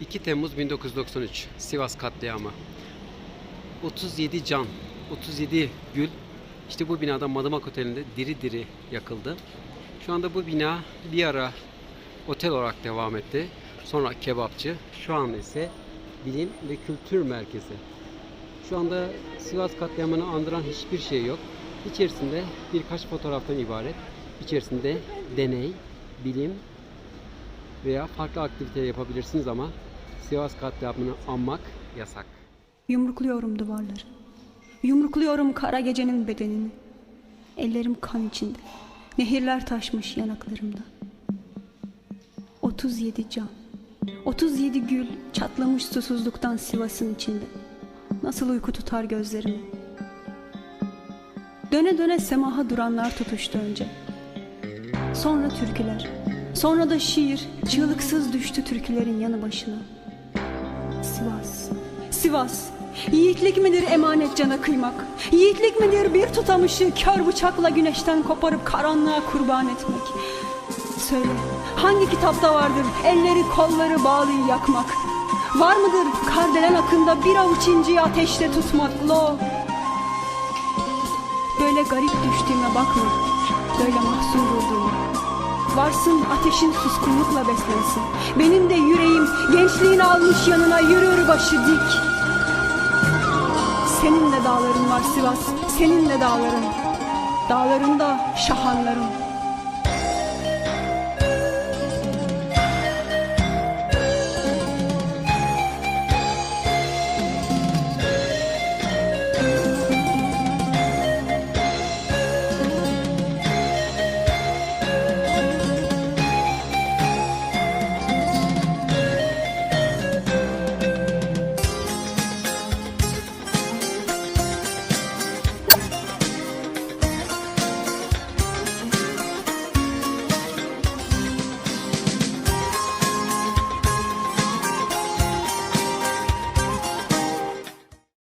2 Temmuz 1993 Sivas katliamı. 37 can, 37 gül işte bu binada Madımak Oteli'nde diri diri yakıldı. Şu anda bu bina bir ara otel olarak devam etti. Sonra kebapçı. Şu an ise bilim ve kültür merkezi. Şu anda Sivas katliamını andıran hiçbir şey yok. İçerisinde birkaç fotoğraftan ibaret. İçerisinde deney, bilim veya farklı aktivite yapabilirsiniz ama Sivas katliamını anmak yasak. Yumrukluyorum duvarları. Yumrukluyorum kara gecenin bedenini. Ellerim kan içinde. Nehirler taşmış yanaklarımda. 37 can. 37 gül çatlamış susuzluktan Sivas'ın içinde. Nasıl uyku tutar gözlerimi. Döne döne semaha duranlar tutuştu önce. Sonra türküler. Sonra da şiir çığlıksız düştü türkülerin yanı başına. Sivas, Sivas. Yiğitlik midir emanet cana kıymak? Yiğitlik midir bir tutamışı kör bıçakla güneşten koparıp karanlığa kurban etmek? Söyle, hangi kitapta vardır elleri kolları bağlıyı yakmak? Var mıdır kardelen akında bir avuç inciyi ateşte tutmak? Lo! Böyle garip düştüğüme bakma, böyle mahzun durduğuma. Varsın ateşin suskunlukla beslensin. Benim de yüreğim gençliğini almış yanına yürür başı dik. Senin de dağların var Sivas, senin de dağların. Dağlarında şahanların.